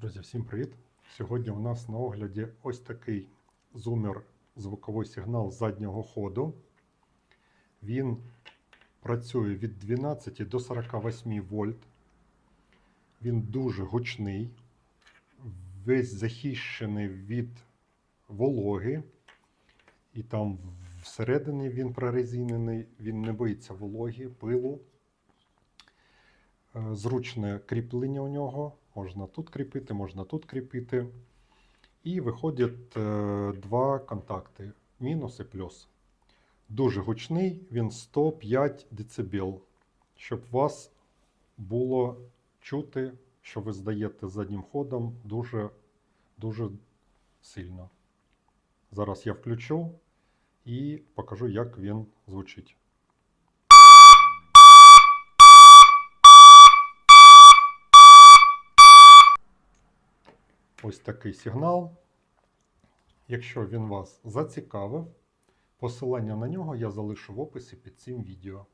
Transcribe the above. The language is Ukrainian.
Друзі, всім привіт! Сьогодні у нас на огляді ось такий зумер звуковий сигнал заднього ходу. Він працює від 12 до 48 вольт. Він дуже гучний, весь захищений від вологи. І там всередині він прорезинений, він не боїться вологи, пилу. Е, Зручне кріплення у нього. Можна тут кріпити, можна тут кріпити. І виходять е, два контакти: мінус і плюс. Дуже гучний, він 105 дБ. Щоб вас було чути, що ви здаєте заднім ходом дуже, дуже сильно. Зараз я включу і покажу, як він звучить. Ось такий сигнал. Якщо він вас зацікавив, посилання на нього я залишу в описі під цим відео.